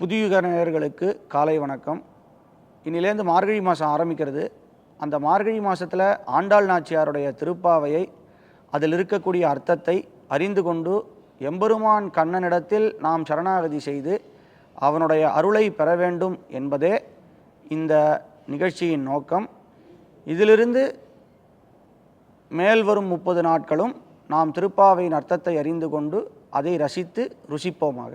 புதியுக நேயர்களுக்கு காலை வணக்கம். இன்னிலேருந்து மார்கழி மாதம் ஆரம்பிக்கிறது. அந்த மார்கழி மாதத்தில் ஆண்டாள் நாச்சியாருடைய திருப்பாவையை அதில் இருக்கக்கூடிய அர்த்தத்தை அறிந்து கொண்டு எம்பெருமான் கண்ணனிடத்தில் நாம் சரணாகதி செய்து அவனுடைய அருளை பெற வேண்டும் என்பதே இந்த நிகழ்ச்சியின் நோக்கம். இதிலிருந்து மேல் வரும் முப்பது நாட்களும் நாம் திருப்பாவையின் அர்த்தத்தை அறிந்து கொண்டு அதை ரசித்து ருசிப்போமாக.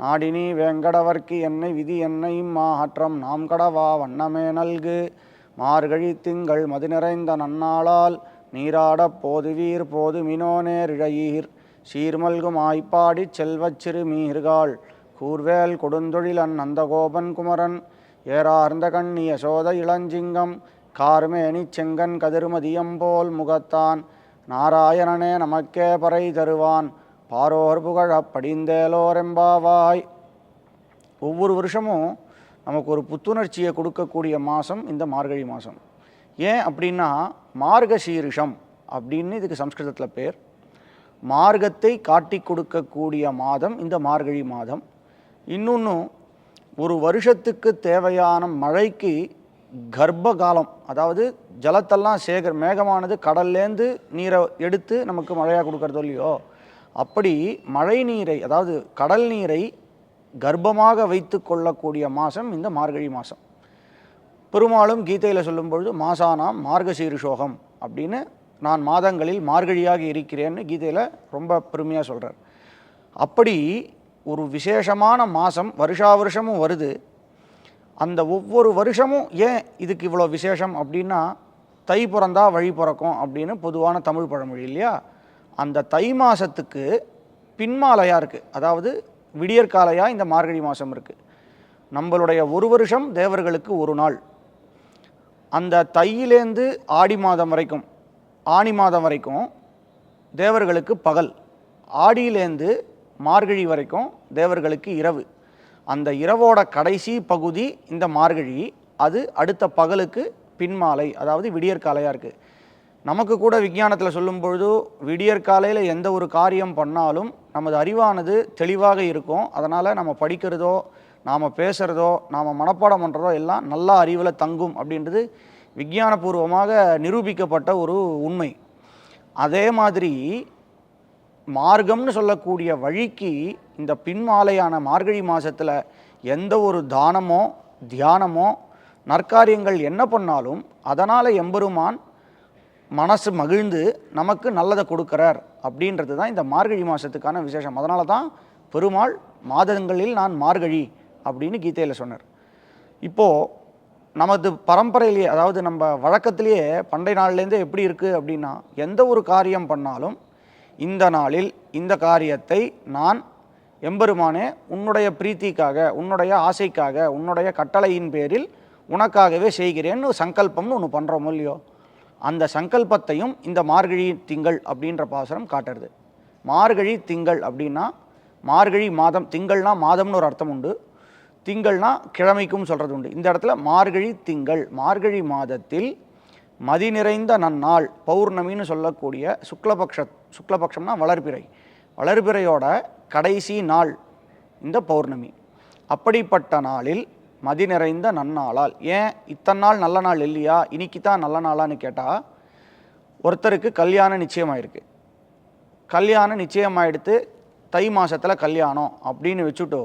நாடினி வேங்கடவர்க்கு என்னை விதி என்னை மாற்றம். நாம் கடவா வண்ணமே நல்கு. மார்கழி திங்கள் மது நிறைந்த நன்னாளால். நீராடப் போதுவீர் போது மினோ நேரிழையீர். சீர்மல்கும் ஆய்ப்பாடிச் செல்வச் சிறுமீர்காள். கூர்வேல் கொடுந்தொழிலன் நந்தகோபன் குமரன். ஏறார்ந்த கண்ணி யசோத இளஞ்சிங்கம். கார்மேனி செங்கன் கதிர்மதியம்போல் முகத்தான். நாராயணனே நமக்கே பறை தருவான். பாரோர் புகழ படிந்தேலோரெம்பாவாய். ஒவ்வொரு வருஷமும் நமக்கு ஒரு புத்துணர்ச்சியை கொடுக்கக்கூடிய மாதம் இந்த மார்கழி மாதம் ஏன் அப்படின்னா மார்கசீரிஷம் அப்படின்னு இதுக்கு சம்ஸ்கிருதத்தில் பேர். மார்க்கத்தை காட்டி கொடுக்கக்கூடிய மாதம் இந்த மார்கழி மாதம். இன்னொன்று ஒரு வருஷத்துக்கு தேவையான மழைக்கு கர்ப்ப காலம் அதாவது ஜலத்தெல்லாம் சேகர் மேகமானது கடல்லேருந்து நீரை எடுத்து நமக்கு மழையாக கொடுக்குறதோ இல்லையோ அப்படி மழை நீரை அதாவது கடல் நீரை கர்ப்பமாக வைத்து கொள்ளக்கூடிய மாதம் இந்த மார்கழி மாதம் பெரும்பாலும் கீதையில் சொல்லும்பொழுது மாசானாம் மார்கசீரிஷோகம் அப்படின்னு நான் மாதங்களில் மார்கழியாக இருக்கிறேன்னு கீதையில் ரொம்ப பெருமையாக சொல்கிறார் அப்படி ஒரு விசேஷமான மாதம் வருஷா வருஷமும் வருது. அந்த ஒவ்வொரு வருஷமும் ஏன் இதுக்கு இவ்வளோ விசேஷம் அப்படின்னா தை பிறந்தா வழி பிறக்கும் அப்படின்னு பொதுவான தமிழ் பழமொழி இல்லையா? அந்த தை மாதத்துக்கு பின்மாலையாக இருக்குது அதாவது விடியற்காலையாக இந்த மார்கழி மாதம் இருக்குது நம்மளுடைய ஒரு வருஷம் தேவர்களுக்கு ஒரு நாள். அந்த தையிலேருந்து ஆடி மாதம் வரைக்கும் ஆனி மாதம் வரைக்கும் தேவர்களுக்கு பகல். ஆடியிலேருந்து மார்கழி வரைக்கும் தேவர்களுக்கு இரவு. அந்த இரவோட கடைசி பகுதி இந்த மார்கழி அது அடுத்த பகலுக்கு பின்மாலை அதாவது விடியற்காலையாக இருக்குது நமக்கு கூட விஞ்ஞானத்தில் சொல்லும் பொழுது விடியற்காலையில் எந்த ஒரு காரியம் பண்ணாலும் நமது அறிவானது தெளிவாக இருக்கும். அதனால் நம்ம படிக்கிறதோ நாம் பேசுகிறதோ நாம் மனப்பாடம் பண்ணுறதோ எல்லாம் நல்லா அறிவில் தங்கும் அப்படின்றது விஞ்ஞானபூர்வமாக நிரூபிக்கப்பட்ட ஒரு உண்மை. அதே மாதிரி மார்க்கம்னு சொல்லக்கூடிய வழிக்கு இந்த பின்மாலையான மார்கழி மாதத்தில் எந்த ஒரு தானமோ தியானமோ நற்காரியங்கள் என்ன பண்ணாலும் அதனால் எம்பெருமான் மனசு மகிழ்ந்து நமக்கு நல்லதை கொடுக்குறார் அப்படின்றது தான் இந்த மார்கழி மாதத்துக்கான விசேஷம். அதனால தான் பெருமாள் மாதங்களில் நான் மார்கழி அப்படின்னு கீதையில் சொன்னார். இப்போது நமது பரம்பரையிலேயே அதாவது நம்ம வழக்கத்திலேயே பண்டை நாள்லேருந்தே எப்படி இருக்குது அப்படின்னா எந்த ஒரு காரியம் பண்ணாலும் இந்த நாளில் இந்த காரியத்தை நான் எம்பெருமானே உன்னுடைய பிரீத்திக்காக உன்னுடைய ஆசைக்காக உன்னுடைய கட்டளையின் பேரில் உனக்காகவே செய்கிறேன்னு சங்கல்பம்னு ஒன்று பண்ணுறோமோ இல்லையோ? அந்த சங்கல்பத்தையும் இந்த மார்கழி திங்கள் அப்படின்ற பாசுரம் காட்டுறது. மார்கழி திங்கள் அப்படின்னா மார்கழி மாதம் திங்கள்னா மாதம்னு ஒரு அர்த்தம் உண்டு. திங்கள்னா கிழமைக்கும் சொல்கிறது உண்டு. இந்த இடத்துல மார்கழி திங்கள் மார்கழி மாதத்தில் மதி நிறைந்த நன்னாள் பௌர்ணமின்னு சொல்லக்கூடிய சுக்லபக்ஷ சுக்லபக்ஷம்னா வளர்பிறை. வளர்பிறையோட கடைசி நாள் இந்த பௌர்ணமி. அப்படிப்பட்ட நாளில் மதி நிறைந்த நன்னாளால். ஏன் இத்தனை நாள் நல்ல நாள் இல்லையா? இன்னைக்கு தான் நல்ல நாளான்னு கேட்டால் ஒருத்தருக்கு கல்யாணம் நிச்சயமாயிருக்கு. கல்யாணம் நிச்சயமாயிடுத்து தை மாதத்தில் கல்யாணம் அப்படின்னு வச்சுட்டோ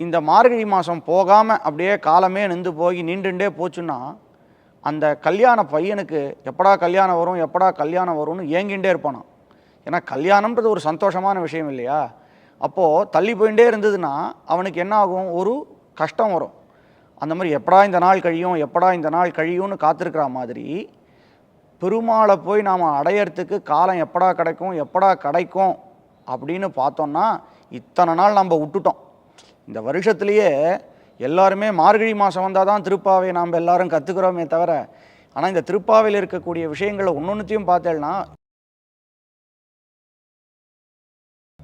இந்த மார்கழி மாதம் போகாமல் அப்படியே காலமே நின்று போய் நீண்டுண்டே போச்சுன்னா அந்த கல்யாண பையனுக்கு எப்படா கல்யாணம் வரும் எப்படா கல்யாணம் வரும்னு ஏங்கிண்டே இருப்பானாம். ஏன்னா கல்யாணம்ன்றது ஒரு சந்தோஷமான விஷயம் இல்லையா? அப்போது தள்ளி போயிட்டே இருந்ததுன்னா அவனுக்கு என்ன ஆகும்? ஒரு கஷ்டம் வரும். அந்த மாதிரி எப்படா இந்த நாள் கழியும் எப்படா இந்த நாள் கழியும்னு காத்திருக்கிற மாதிரி பெருமாளை போய் நாம் அடையறதுக்கு காலம் எப்படா கிடைக்கும் எப்படா கிடைக்கும் அப்படின்னு பார்த்தோம்னா இத்தனை நாள் நம்ம விட்டுட்டோம். இந்த வருஷத்துலேயே எல்லாருமே மார்கழி மாதம் வந்தால் தான் திருப்பாவை நாம் எல்லாரும் கற்றுக்கிறோமே தவிர ஆனால் இந்த திருப்பாவையில் இருக்கக்கூடிய விஷயங்களை ஒன்னொன்றுத்தையும் பார்த்தேன்னா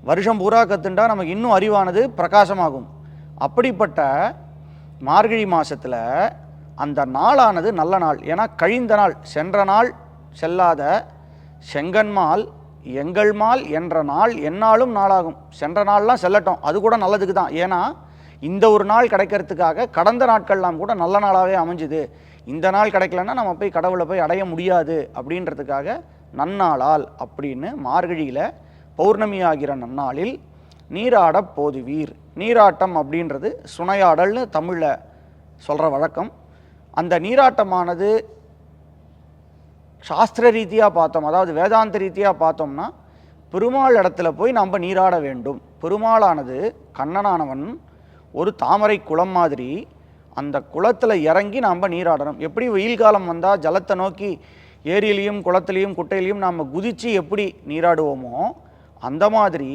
வருஷம் பூரா கற்றுண்டா நமக்கு இன்னும் அறிவானது பிரகாசமாகும். அப்படிப்பட்ட மார்கழி மாதத்தில் அந்த நாளானது நல்ல நாள். ஏன்னா கழிந்த நாள் சென்ற நாள் செல்லாத செங்கன்மால் எங்கள்மால் என்ற நாள் என்னாலும் நாளாகும். சென்ற நாள்லாம் செல்லட்டும். அது கூட நல்லதுக்கு தான். ஏன்னா இந்த ஒரு நாள் கிடைக்கிறதுக்காக கடந்த நாட்கள்லாம் கூட நல்ல நாளாகவே அமைஞ்சுது. இந்த நாள் கிடைக்கலன்னா நம்ம போய் கடவுளை போய் அடைய முடியாது அப்படின்றதுக்காக நன்னாளால் அப்படின்னு மார்கழியில் பௌர்ணமி ஆகிற நன்னாளில் நீராட போதுவீர். நீராட்டம் அப்படின்றது சுனையாடல்னு தமிழில் சொல்கிற வழக்கம். அந்த நீராட்டமானது சாஸ்திர ரீதியாக பார்த்தோம். அதாவது வேதாந்த ரீதியாக பார்த்தோம்னா பெருமாள் இடத்துல போய் நாம் நீராட வேண்டும். பெருமாளானது கண்ணனானவன் ஒரு தாமரை குளம் மாதிரி அந்த குளத்தில் இறங்கி நாம் நீராடணும். எப்படி வெயில் காலம் வந்தால் ஜலத்தை நோக்கி ஏரியிலையும் குளத்துலேயும் குட்டையிலையும் நாம் குதித்து எப்படி நீராடுவோமோ அந்த மாதிரி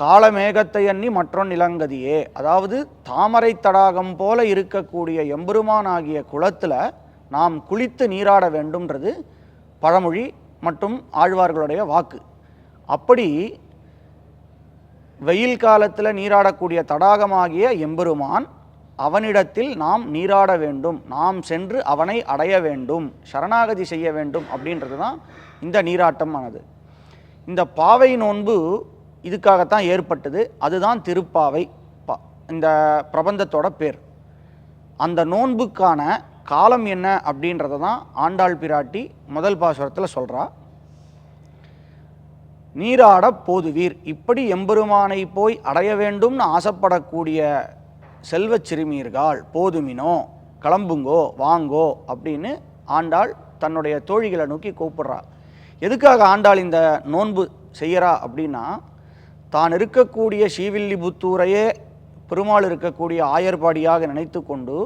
காலமேகத்தை எண்ணி மற்றொன் இளங்கதியே. அதாவது தாமரை தடாகம் போல இருக்கக்கூடிய எம்பெருமான் ஆகிய குளத்தில் நாம் குளித்து நீராட வேண்டும்ன்றது பழமொழி மற்றும் ஆழ்வார்களுடைய வாக்கு. அப்படி வெயில் காலத்தில் நீராடக்கூடிய தடாகமாகிய எம்பெருமான் அவனிடத்தில் நாம் நீராட வேண்டும். நாம் சென்று அவனை அடைய வேண்டும். சரணாகதி செய்ய வேண்டும் அப்படின்றது தான் இந்த நீராட்டமானது. இந்த பாவை நோன்பு இதுக்காகத்தான் ஏற்பட்டது. அதுதான் திருப்பாவை இந்த பிரபந்தத்தோட பேர். அந்த நோன்புக்கான காலம் என்ன அப்படின்றத தான் ஆண்டாள் பிராட்டி முதல் பாசுரத்தில் சொல்கிறா நீராட போதுவீர். இப்படி எம்பெருமானை போய் அடைய வேண்டும்னு ஆசைப்படக்கூடிய செல்வச் சிறுமியர்கள் போதுமினோ கிளம்புங்கோ வாங்கோ அப்படின்னு ஆண்டாள் தன்னுடைய தோழிகளை நோக்கி கூப்பிடுறா. எதுக்காக ஆண்டாள் இந்த நோன்பு செய்கிறா அப்படின்னா தான் இருக்கக்கூடிய ஸ்ரீவில்லிபுத்தூரையே பெருமாள் இருக்கக்கூடிய ஆயர்பாடியாக நினைத்து கொண்டு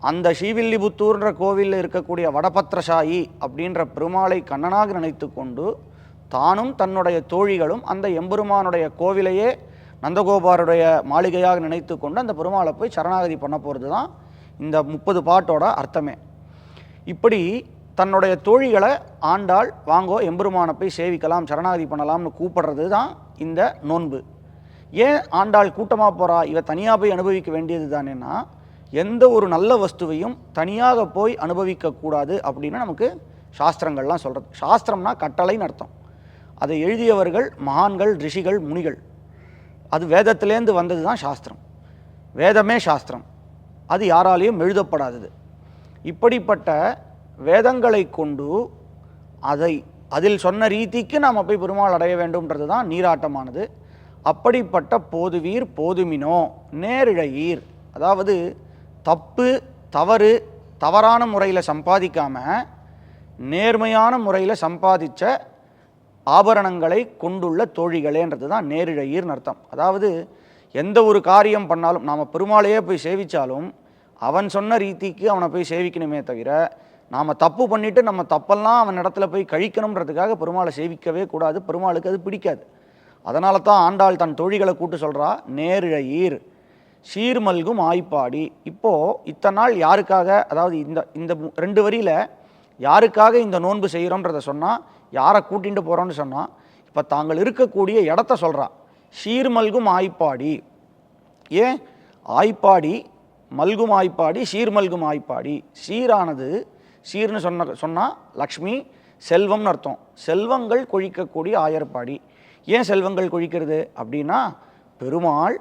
அந்த ஸ்ரீவில்லிபுத்தூர்ன்ற கோவிலில் இருக்கக்கூடிய வடபத்திரசாயி அப்படின்ற பெருமாளை கண்ணனாக நினைத்து கொண்டு தானும் தன்னுடைய தோழிகளும் அந்த எம்பெருமானுடைய கோவிலையே நந்தகோபாருடைய மாளிகையாக நினைத்து கொண்டு அந்த பெருமாளை போய் சரணாகதி பண்ண போகிறது தான் இந்த முப்பது பாட்டோட அர்த்தமே. இப்படி தன்னுடைய தோழிகளை ஆண்டாள் வாங்கோ எம்பெருமானை போய் சேவிக்கலாம் சரணாகதி பண்ணலாம்னு கூப்பிடுறது தான் இந்த நோன்பு. ஏன் ஆண்டாள் கூட்டமாக போகிறா இவ தனியாக போய் அனுபவிக்க வேண்டியது தானேன்னா எந்த ஒரு நல்ல வஸ்துவையும் தனியாக போய் அனுபவிக்கக்கூடாது அப்படின்னு நமக்கு சாஸ்திரங்கள்லாம் சொல்கிறது சாஸ்திரம்னா கட்டளைன்னு அர்த்தம். அதை எழுதியவர்கள் மகான்கள் ரிஷிகள் முனிகள். அது வேதத்திலேருந்து வந்தது தான் சாஸ்திரம். வேதமே சாஸ்திரம். அது யாராலையும் எழுதப்படாதது. இப்படிப்பட்ட வேதங்களை கொண்டு அதை அதில் சொன்ன ரீதிக்கு நாம் போய் பெருமாள் அடைய வேண்டும்ன்றது தான் நீராட்டமானது. அப்படிப்பட்ட போதுவீர் போதுமினோ நேரிழையீர். அதாவது தப்பு தவறு தவறான முறையில் சம்பாதிக்காம நேர்மையான முறையில் சம்பாதிச்ச ஆபரணங்களை கொண்டுள்ள தோழிகளேன்றது தான் நேரிழையீர்னு அர்த்தம். அதாவது எந்த ஒரு காரியம் பண்ணாலும் நாம் பெருமாளையே போய் சேவித்தாலும் அவன் சொன்ன ரீதிக்கு அவனை போய் சேவிக்கணுமே தவிர நாம் தப்பு பண்ணிவிட்டு நம்ம தப்பெல்லாம் அவன் இடத்துல போய் கழிக்கணுன்றதுக்காக பெருமாளை சேவிக்கவே கூடாது. பெருமாளுக்கு அது பிடிக்காது. அதனால தான் ஆண்டாள் தன் தோழிகளை கூட்டு சொல்கிறா நேரிழையீர் சீர்மல்கும் ஆய்ப்பாடி. இப்போது இத்தனை நாள் யாருக்காக அதாவது இந்த இந்த ரெண்டு வரியில் யாருக்காக இந்த நோன்பு செய்கிறோன்றத சொன்னால் யாரை கூட்டிகிட்டு போகிறோன்னு சொன்னால் இப்போ தாங்கள் இருக்கக்கூடிய இடத்த சொல்கிறா சீர்மல்கும் ஆய்ப்பாடி. ஏன்? ஆய்ப்பாடி மல்கும் ஆய்ப்பாடி சீர்மல்கும் ஆய்ப்பாடி. சீரானது சீர்னு சொன்ன சொன்னால் லக்ஷ்மி செல்வம்னு அர்த்தம். செல்வங்கள் கொழிக்கக்கூடிய ஆயர்பாடி. ஏன் செல்வங்கள் கொழிக்கிறது அப்படின்னா பெருமாள்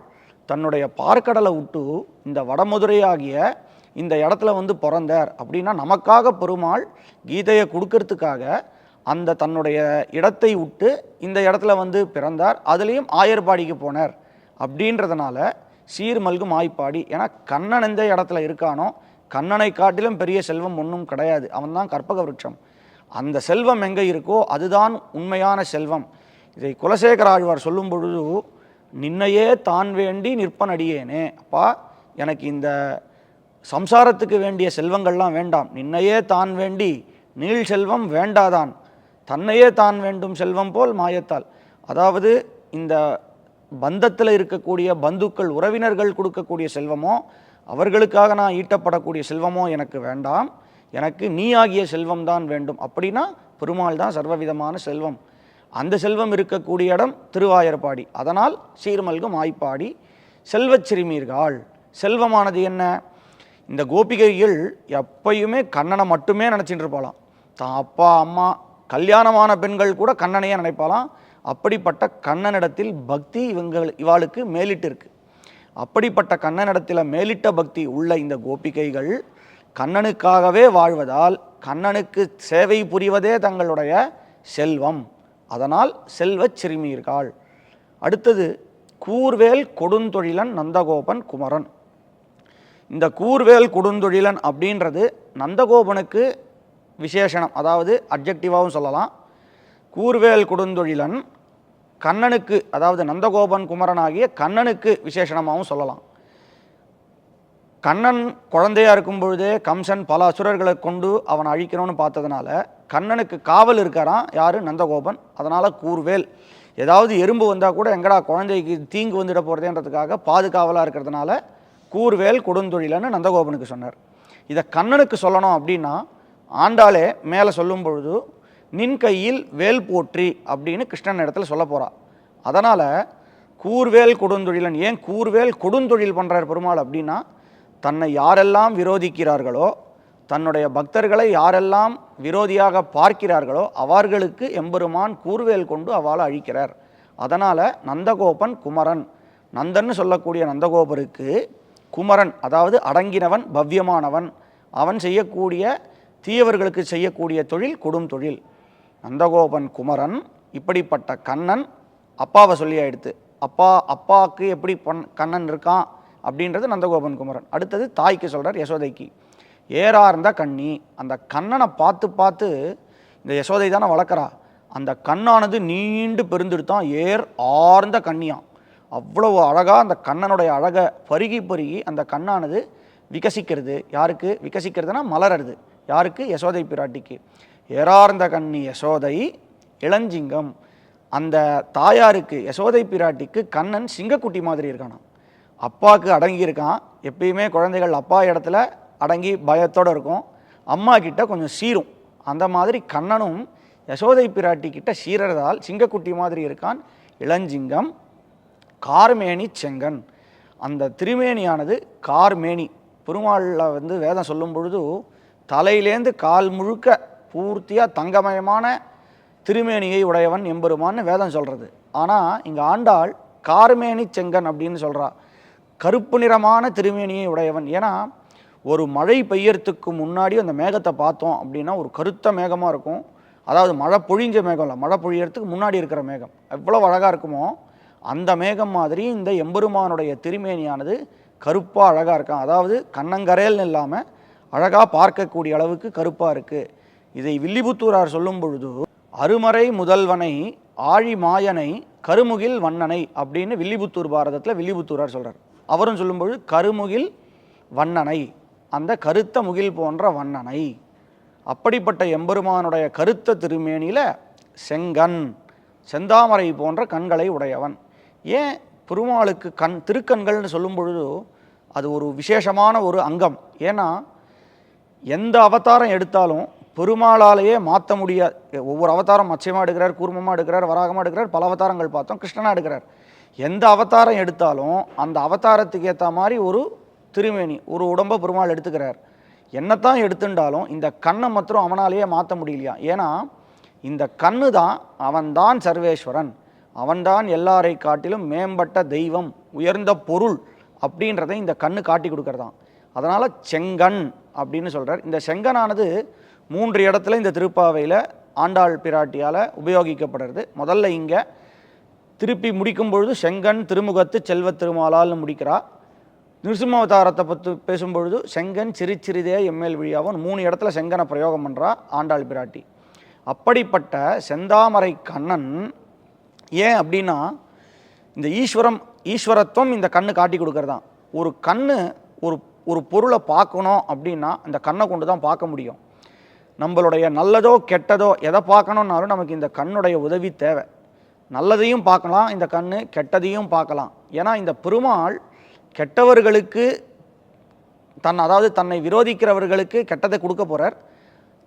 தன்னுடைய பார்க்கடலை விட்டு இந்த வடமதுரையாகிய இந்த இடத்துல வந்து பிறந்தார் அப்படின்னா நமக்காக பெருமாள் கீதையை கொடுக்கறதுக்காக அந்த தன்னுடைய இடத்தை விட்டு இந்த இடத்துல வந்து பிறந்தார். அதுலேயும் ஆயர்பாடிக்கு போனார். அப்படின்றதுனால சீர்மல்கும் ஆய்ப்பாடி. ஏன்னா கண்ணன் எந்த இடத்துல இருக்கானோ கண்ணனை காட்டிலும் பெரிய செல்வம் ஒன்றும் கிடையாது. அவன்தான் கற்பக விருட்சம். அந்த செல்வம் எங்கே இருக்கோ அதுதான் உண்மையான செல்வம். இதை குலசேகர ஆழ்வார் சொல்லும் பொழுது நின்னையே தான் வேண்டி நிற்பனடியேனே அப்பா எனக்கு இந்த சம்சாரத்துக்கு வேண்டிய செல்வங்கள்லாம் வேண்டாம். நின்னையே தான் வேண்டி நீள் செல்வம் வேண்டாதான். தன்னையே தான் வேண்டும் செல்வம் போல் மாயத்தால். அதாவது இந்த பந்தத்தில் இருக்கக்கூடிய பந்துக்கள் உறவினர்கள் கொடுக்கக்கூடிய செல்வமோ அவர்களுக்காக நான் ஈட்டப்படக்கூடிய செல்வமோ எனக்கு வேண்டாம். எனக்கு நீ ஆகிய செல்வம் தான் வேண்டும். அப்படின்னா பெருமாள் தான் சர்வவிதமான செல்வம். அந்த செல்வம் இருக்கக்கூடிய இடம் திருவாயர்பாடி. அதனால் சீர்மல்கும் ஆய்ப்பாடி. செல்வச் சிறுமீர்கள். செல்வமானது என்ன? இந்த கோபிகைகள் எப்பயுமே கண்ணனை மட்டுமே நினச்சிட்டு இருப்பாளாம் தான் அப்பா அம்மா கல்யாணமான பெண்கள் கூட கண்ணனையே நினைப்பாளாம். அப்படிப்பட்ட கண்ணனிடத்தில் பக்தி இவங்கள் இவாளுக்கு மேலிட்டு இருக்கு அப்படிப்பட்ட கண்ணனிடத்தில் மேலிட்ட பக்தி உள்ள இந்த கோபிகைகள் கண்ணனுக்காகவே வாழ்வதால் கண்ணனுக்கு சேவை புரிவதே தங்களுடைய செல்வம். அதனால் செல்வச் சிறுமியர்கள் அடுத்தது கூர்வேல் கொடுந்தொழிலன் நந்தகோபன் குமரன். இந்த கூர்வேல் கொடுந்தொழிலன் அப்படின்றது நந்தகோபனுக்கு விசேஷணம் அதாவது அப்ஜெக்டிவாகவும் சொல்லலாம். கூர்வேல் கொடுந்தொழிலன் கண்ணனுக்கு அதாவது நந்தகோபன் குமரனாகிய கண்ணனுக்கு விசேஷணமாகவும் சொல்லலாம். கண்ணன் குழந்தையாக இருக்கும் பொழுதே கம்சன் பல அசுரர்களை கொண்டு அவனை அழிக்கணும்னு பார்த்ததுனால கண்ணனுக்கு காவல் இருக்காராம். யார்? நந்தகோபன். அதனால் கூர்வேல். ஏதாவது எறும்பு வந்தால் கூட எங்கடா குழந்தைக்கு தீங்கு வந்துட போகிறதேன்றதுக்காக பாதுகாவலாக இருக்கிறதுனால கூர்வேல் கொடுந்தொழிலன்னு நந்தகோபனுக்கு சொன்னார். இதை கண்ணனுக்கு சொல்லணும் அப்படின்னா ஆண்டாளே மேலே சொல்லும் பொழுது நின் கையில் வேல் போற்றி அப்படின்னு கிருஷ்ணன் இடத்துல சொல்ல போறா. அதனால் கூர்வேல் கொடுந்தொழிலன் ஏன் கூர்வேல் கொடுந்தொழில் பண்ணுறார் பெருமாள் அப்படின்னா தன்னை யாரெல்லாம் விரோதிக்கிறார்களோ தன்னுடைய பக்தர்களை யாரெல்லாம் விரோதியாக பார்க்கிறார்களோ அவர்களுக்கு எம்பெருமான் கூர்வேல் கொண்டு அவளை அழிக்கிறார். அதனால் நந்தகோபன் குமரன். நந்தன்னு சொல்லக்கூடிய நந்தகோபருக்கு குமரன் அதாவது அடங்கினவன் பவ்யமானவன். அவன் செய்யக்கூடிய தீயவர்களுக்கு செய்யக்கூடிய தொழில் கொடும் தொழில் நந்தகோபன் குமரன் இப்படிப்பட்ட கண்ணன் அப்பாவை சொல்லி ஆயிடுத்து. அப்பா அப்பாவுக்கு எப்படி பொன் கண்ணன் இருக்கான் அப்படின்றது நந்தகோபன் குமரன். அடுத்தது தாய்க்கு சொல்கிறார் யசோதைக்கு. ஏறார்ந்த கண்ணி அந்த கண்ணனை பார்த்து பார்த்து இந்த யசோதை தானே வளர்க்குறா. அந்த கண்ணானது நீண்டு பெருந்தெடுத்தான் ஏர் ஆர்ந்த கண்ணியாம். அவ்வளவு அழகாக அந்த கண்ணனுடைய அழகை பருகி பருகி அந்த கண்ணானது விகசிக்கிறது. யாருக்கு? விகசிக்கிறதுனா மலரது. யாருக்கு? யசோதை பிராட்டிக்கு. எறார்ந்த கண்ணி யசோதை இளஞ்சிங்கம். அந்த தாயாருக்கு யசோதை பிராட்டிக்கு கண்ணன் சிங்கக்குட்டி மாதிரி இருக்கானான் அப்பாவுக்கு அடங்கி இருக்கான் எப்பயுமே குழந்தைகள் அப்பா இடத்துல அடங்கி பயத்தோடு இருக்கும். அம்மா கிட்ட கொஞ்சம் சீரும். அந்த மாதிரி கண்ணனும் யசோதை பிராட்டி கிட்ட சீரறதால் சிங்கக்குட்டி மாதிரி இருக்கான் இளஞ்சிங்கம். கார்மேனி செங்கன். அந்த திருமேனியானது கார்மேனி. பெருமாளில் வந்து வேதம் சொல்லும் பொழுது தலையிலேந்து கால் முழுக்க பூர்த்தியாக தங்கமயமான திருமேனியை உடையவன் எம்பெருமான்னு வேதம் சொல்கிறது ஆனால் இங்கே ஆண்டாள் கார்மேனி செங்கன் அப்படின்னு சொல்கிறா கருப்பு நிறமான திருமேனியை உடையவன். ஏன்னா ஒரு மழை பெய்யறதுக்கு முன்னாடி அந்த மேகத்தை பார்த்தோம் அப்படின்னா ஒரு கருத்த மேகமாக இருக்கும். அதாவது மழை பொழிஞ்ச மேகம் இல்லை மழை பொழியறதுக்கு முன்னாடி இருக்கிற மேகம். எவ்வளோ அழகாக இருக்குமோ அந்த மேகம் மாதிரி இந்த எம்பெருமானுடைய திருமேனியானது கருப்பாக அழகாக இருக்கான். அதாவது கண்ணங்கரையல்னு இல்லாமல் அழகாக பார்க்கக்கூடிய அளவுக்கு கருப்பாக இருக்குது இதை வில்லிபுத்தூரார் சொல்லும் பொழுது அருமறை முதல்வனை ஆழி மாயனை கருமுகில் வண்ணனை அப்படின்னு வில்லிபுத்தூர் பாரதத்தில் வில்லிபுத்தூரார் சொல்கிறார் அவரும் சொல்லும்பொழுது கருமுகில் வண்ணனை அந்த கருத்த முகில் போன்ற வண்ணனை அப்படிப்பட்ட எம்பெருமானுடைய கருத்த திருமேனியில் செங்கன் செந்தாமரை போன்ற கண்களை உடையவன். ஏன் பெருமாளுக்கு கண் திருக்கண்கள்னு சொல்லும் பொழுது அது ஒரு விசேஷமான ஒரு அங்கம். ஏன்னா எந்த அவதாரம் எடுத்தாலும் பெருமாளாலேயே மாற்ற முடியாது ஒவ்வொரு அவதாரம் மச்சயமாக எடுக்கிறார் கூர்மமாக எடுக்கிறார் வராகமாக எடுக்கிறார் பல அவதாரங்கள் பார்த்தோம் கிருஷ்ணனாக எடுக்கிறார். எந்த அவதாரம் எடுத்தாலும் அந்த அவதாரத்துக்கு ஏற்ற மாதிரி ஒரு திருமேனி ஒரு உடம்பை பெருமாள் எடுத்துக்கிறார். என்னத்தான் எடுத்துட்டாலும் இந்த கண்ணை மாத்திரம் அவனாலேயே மாற்ற முடியலையா? ஏன்னா இந்த கண்ணு தான் அவன்தான் சர்வேஸ்வரன். அவன்தான் எல்லாரை காட்டிலும் மேம்பட்ட தெய்வம் உயர்ந்த பொருள் அப்படின்றத இந்த கண்ணு காட்டி கொடுக்கறதாம் அதனால் செங்கன் அப்படின்னு சொல்கிறார் இந்த செங்கனானது மூன்று இடத்துல இந்த திருப்பாவையில் ஆண்டாள் பிராட்டியால் உபயோகிக்கப்படுறது. முதல்ல இங்கே திருப்பி முடிக்கும் பொழுது செங்கன் திருமுகத்து செல்வ திருமாலால்னு முடிக்கிறா. நிருசிம்மாவதாரத்தை பற்றி பேசும்பொழுது செங்கன் சிறு சிறிதே எம்எல் விழியாவும் மூணு இடத்துல செங்கனை பிரயோகம் பண்ணுறா ஆண்டாள் பிராட்டி. அப்படிப்பட்ட செந்தாமரை கண்ணன் ஏன் அப்படின்னா இந்த ஈஸ்வரம் ஈஸ்வரத்துவம் இந்த கண்ணு காட்டி கொடுக்கறதான். ஒரு கண்ணு ஒரு ஒரு பொருளை பார்க்கணும் அப்படின்னா அந்த கண்ணை கொண்டு தான் பார்க்க முடியும். நம்மளுடைய நல்லதோ கெட்டதோ எதை பார்க்கணுன்னாலும் நமக்கு இந்த கண்ணுடைய உதவி தேவை. நல்லதையும் பார்க்கலாம் இந்த கண் கெட்டதையும் பார்க்கலாம். ஏன்னா இந்த பெருமாள் கெட்டவர்களுக்கு தன் அதாவது தன்னை விரோதிக்கிறவர்களுக்கு கெட்டதை கொடுக்க போகிறார்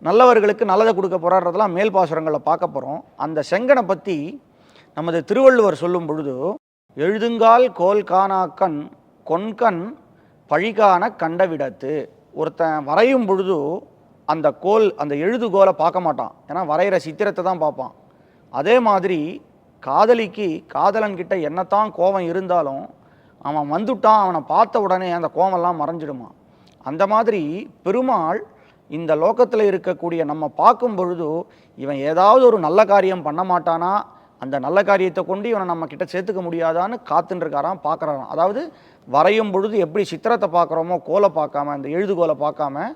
நல்லவர்களுக்கு நல்லதை கொடுக்க போகிறான்றதெல்லாம் மேல் பாசுரங்களை பார்க்க போகிறோம் அந்த செங்கனை பற்றி நமது திருவள்ளுவர் சொல்லும் பொழுது எழுதுங்கால் கோல் காணாக்கண் கொன்கண் பழிகான கண்டவிடத்து ஒருத்தன் வரையும் பொழுது அந்த கோல் அந்த எழுதுகோலை பார்க்க மாட்டான். ஏன்னா வரைகிற சித்திரத்தை தான் பார்ப்பான். அதே மாதிரி காதலிக்கு காதலன்கிட்ட என்னத்தான் கோபம் இருந்தாலும் அவன் வந்துட்டான் அவனை பார்த்த உடனே அந்த கோவம்லாம் மறைஞ்சிடுமா? அந்த மாதிரி பெருமாள் இந்த லோகத்தில் இருக்கக்கூடிய நம்ம பார்க்கும் பொழுது இவன் ஏதாவது ஒரு நல்ல காரியம் பண்ண மாட்டானா? அந்த நல்ல காரியத்தை கொண்டு இவனை நம்ம கிட்ட சேர்த்துக்க முடியாதான்னு காத்துன்னு இருக்காராம் பார்க்குறாராம். அதாவது வரையும் பொழுது எப்படி சித்திரத்தை பார்க்குறோமோ கோலை பார்க்காம இந்த எழுதுகோலை பார்க்காம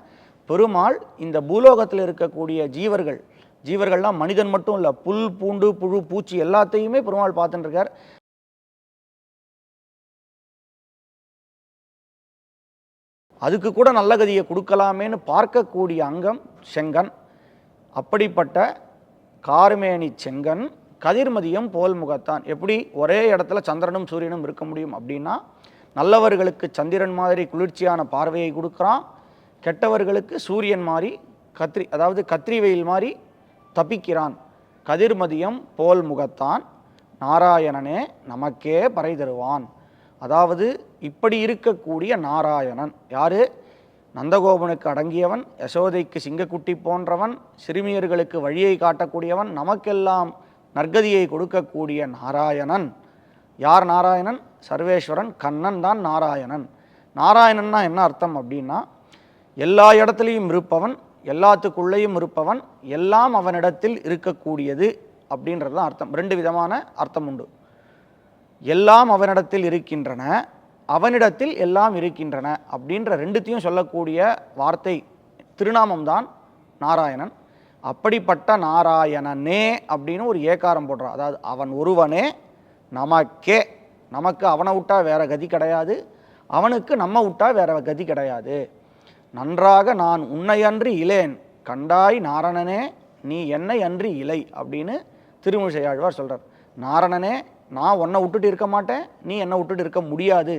பெருமாள் இந்த பூலோகத்தில் இருக்கக்கூடிய ஜீவர்கள் ஜீவர்கள்லாம் மனிதன் மட்டும் இல்லை புல் பூண்டு புழு பூச்சி எல்லாத்தையுமே பெருமாள் பார்த்துட்டு இருக்கார் அதுக்கு கூட நல்ல கதியை கொடுக்கலாமேன்னு பார்க்கக்கூடிய அங்கம் செங்கன். அப்படிப்பட்ட கார்மேனி செங்கன் கதிர்மதியம் போல் முகத்தான். எப்படி ஒரே இடத்துல சந்திரனும் சூரியனும் இருக்க முடியும் அப்படின்னா நல்லவர்களுக்கு சந்திரன் மாதிரி குளிர்ச்சியான பார்வையை கொடுக்குறான். கெட்டவர்களுக்கு சூரியன் மாதிரி கத்ரி அதாவது கத்திரி வெயில் மாறி தப்பிக்கிறான். கதிர்மதியம் போல் முகத்தான் நாராயணனே நமக்கே பறை தருவான். அதாவது இப்படி இருக்கக்கூடிய நாராயணன். யாரு? நந்தகோபனுக்கு அடங்கியவன் யசோதைக்கு சிங்கக்குட்டி போன்றவன் சிறுமியர்களுக்கு வழியை காட்டக்கூடியவன் நமக்கெல்லாம் நற்கதியை கொடுக்கக்கூடிய நாராயணன். யார் நாராயணன்? சர்வேஸ்வரன் கண்ணன் தான் நாராயணன். நாராயணன்னா என்ன அர்த்தம் அப்படின்னா எல்லா இடத்துலையும் இருப்பவன் எல்லாத்துக்குள்ளேயும் இருப்பவன் எல்லாம் அவனிடத்தில் இருக்கக்கூடியது அப்படின்றது தான் அர்த்தம். ரெண்டு விதமான அர்த்தம் உண்டு. எல்லாம் அவனிடத்தில் இருக்கின்றன அவனிடத்தில் எல்லாம் இருக்கின்றன அப்படின்ற ரெண்டுத்தையும் சொல்லக்கூடிய வார்த்தை திருநாமம் தான் நாராயணன். அப்படிப்பட்ட நாராயணனே அப்படின்னு ஒரு ஏகாரம் போடுறான் அதாவது அவன் ஒருவனே நமக்கே. நமக்கு அவனை விட்டா வேற கதி கிடையாது. அவனுக்கு நம்ம விட்டா வேற கதி கிடையாது. நன்றாக நான் உன்னை அன்றி இலேன் கண்டாய் நாரணனே நீ என்னை அன்றி இலை அப்படின்னு திருமிசையாழ்வார் சொல்கிறார் நாரணனே நான் உன்னை விட்டுட்டு இருக்க மாட்டேன் நீ என்னை விட்டுட்டு இருக்க முடியாது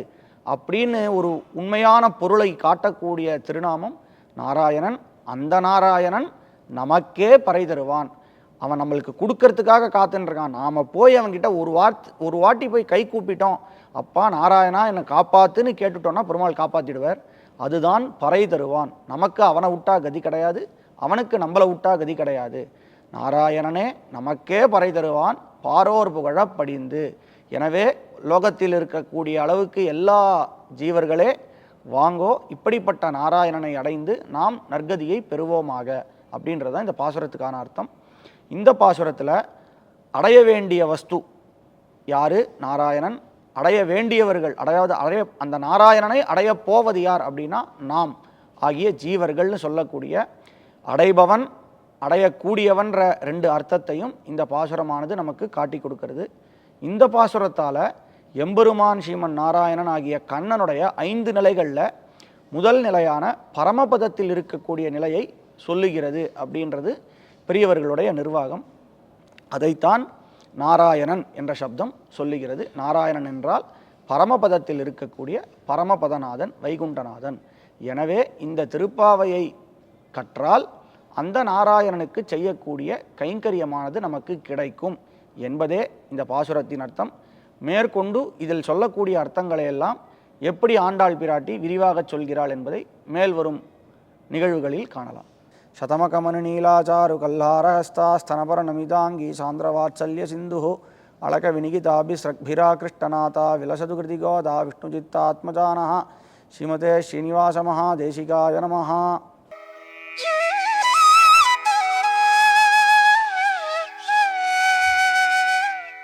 அப்படின்னு ஒரு உண்மையான பொருளை காட்டக்கூடிய திருநாமம் நாராயணன். அந்த நாராயணன் நமக்கே பறை தருவான். அவன் நம்மளுக்கு கொடுக்கறதுக்காக காத்துன்னு இருக்கான் நாம் போய் அவன்கிட்ட ஒரு வார்த்தை ஒரு வாட்டி போய் கை கூப்பிட்டோம். அப்பா நாராயணா என்னை காப்பாத்துன்னு கேட்டுட்டோன்னா பெருமாள் காப்பாற்றிடுவார் அதுதான் பறை தருவான். நமக்கு அவனை விட்டா கதி கிடையாது அவனுக்கு நம்மளை விட்டா கதி கிடையாது. நாராயணனே நமக்கே பறை தருவான் பாரோர் புகழ படிந்து எனவே லோகத்தில் இருக்கக்கூடிய அளவுக்கு எல்லா ஜீவர்களே வாங்கோ இப்படிப்பட்ட நாராயணனை அடைந்து நாம் நற்கதியை பெறுவோமாக அப்படின்றது தான் இந்த பாசுரத்துக்கான அர்த்தம். இந்த பாசுரத்தில் அடைய வேண்டிய வஸ்து யாரு? நாராயணன். அடைய வேண்டியவர்கள் அடையாவது அடைய அந்த நாராயணனை அடைய போவது யார் அப்படின்னா நாம். ஆகிய ஜீவர்கள்னு சொல்லக்கூடிய அடைபவன் அடையக்கூடியவன்ற ரெண்டு அர்த்தத்தையும் இந்த பாசுரமானது நமக்கு காட்டி கொடுக்கிறது. இந்த பாசுரத்தால் எம்பெருமான் ஸ்ரீமன் நாராயணன் ஆகிய கண்ணனுடைய ஐந்து நிலைகளில் முதல் நிலையான பரமபதத்தில் இருக்கக்கூடிய நிலையை சொல்லுகிறது அப்படின்றது பெரியவர்களுடைய நிர்வாகம். அதைத்தான் நாராயணன் என்ற சப்தம் சொல்லுகிறது. நாராயணன் என்றால் பரமபதத்தில் இருக்கக்கூடிய பரமபதநாதன் வைகுண்டநாதன். எனவே இந்த திருப்பாவையை கற்றால் அந்த நாராயணனுக்கு செய்யக்கூடிய கைங்கரியமானது நமக்கு கிடைக்கும் என்பதே இந்த பாசுரத்தின் அர்த்தம். மேற்கொண்டு இதில் சொல்லக்கூடிய அர்த்தங்களை எல்லாம் எப்படி ஆண்டாள் பிராட்டி விரிவாகச் சொல்கிறாள் என்பதை மேல் வரும் நிகழ்வுகளில் காணலாம். శతమకమనునీలాచారు కల్లారహస్తాస్తనపర నమితాంగీ సాంద్రవాత్సల్య సింధు అళక వినిగితాభిస్రగ్భిరాకృష్టనాథ విలసదు కృతిగోదా విష్ణుజిత్తాత్మజాన శ్రీమతే శ్రీనివాసమహాదేశికాయ నమ